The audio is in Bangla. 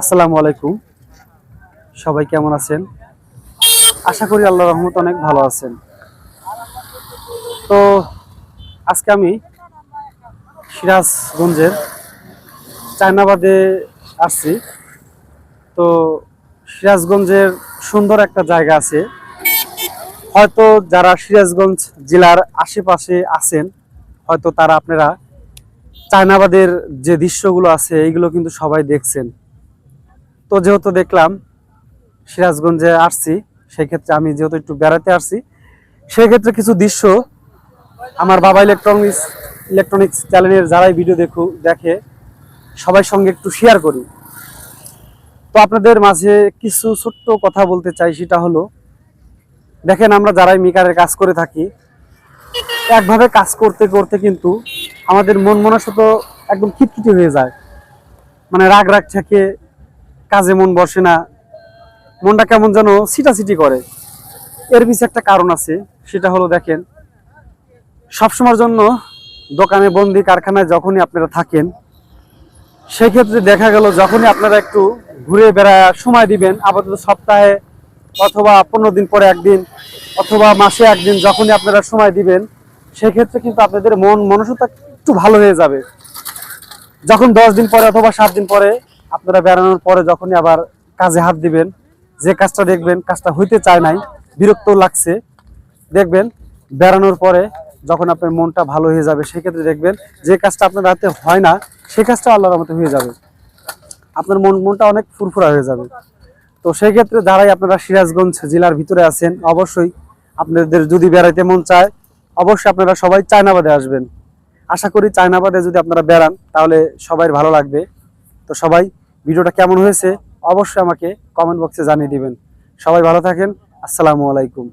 আসসালামু আলাইকুম। সবাই কেমন আছেন? আশা করি আল্লাহ রহমত অনেক ভালো আছেন। তো আজকে আমি সিরাজগঞ্জের চায়নাবাদে আসছি। তো সিরাজগঞ্জের সুন্দর একটা জায়গা আছে। হয়তো যারা সিরাজগঞ্জ জেলার আশেপাশে আছেন, হয়তো তারা আপনারা চায়নাবাদের যে দৃশ্যগুলো আছে, এইগুলো কিন্তু সবাই দেখছেন। তো যেহেতু দেখলাম সিরাজগঞ্জে আসছি সেই ক্ষেত্রে আমি যেহেতু একটু বেড়াতে আসছি সেই ক্ষেত্রে কিছু দৃশ্য আমার বাবা ইলেকট্রনিক্স ইলেকট্রনিক্স চ্যানেলের যারাই ভিডিও দেখু, দেখে সবাই সঙ্গে একটু শেয়ার করি। তো আপনাদের মাঝে কিছু ছোট্ট কথা বলতে চাই, সেটা হলো, দেখেন আমরা যারাই মিকারের কাজ করে থাকি, একভাবে কাজ করতে করতে কিন্তু আমাদের মন মনসত একদম খিটখিটি হয়ে যায়। মানে রাগ রাগ থেকে কাজে মন বসে না। মনটা কেমন যেন সিটাসিটি করে। এর পিছনে একটা কারণ আছে, সেটা হলো দেখেন, সবসময়ের জন্য দোকানে, বন্দি কারখানায় যখনই আপনারা থাকেন, সেক্ষেত্রে দেখা গেল যখনই আপনারা একটু ঘুরে বেড়ায় সময় দিবেন, আপাতত সপ্তাহে অথবা পনেরো দিন পরে একদিন অথবা মাসে একদিন যখনই আপনারা সময় দিবেন, সেক্ষেত্রে কিন্তু আপনাদের মন মনসতা একটু ভালো হয়ে যাবে। যখন দশ দিন পরে অথবা সাত দিন পরে আপনারা বেড়ানোর পরে যখনই আবার কাজে হাত দিবেন, যে কাজটা দেখবেন কাজটা হইতে চায় নাই, বিরক্ত লাগছে, দেখবেন বেড়ানোর পরে যখন আপনার মনটা ভালো হয়ে যাবে, সেক্ষেত্রে দেখবেন যে কাজটা আপনার হাতে হয় না সেই কাজটা আল্লাহর মতো হয়ে যাবে। আপনার মন, মনটা অনেক ফুরফুরা হয়ে যাবে। তো সেই ক্ষেত্রে যারাই আপনারা সিরাজগঞ্জ জেলার ভিতরে আছেন, অবশ্যই আপনাদের যদি বেড়াইতে মন চায়, অবশ্যই আপনারা সবাই চায়নাবাদে আসবেন। আশা করি চায়নাবাদে যদি আপনারা বেড়ান, তাহলে সবাই ভালো লাগবে। তো সবাই ভিডিওটা কেমন হয়েছে অবশ্যই আমাকে কমেন্ট বক্সে জানিয়ে দিবেন। সবাই ভালো থাকেন। আসসালামু আলাইকুম।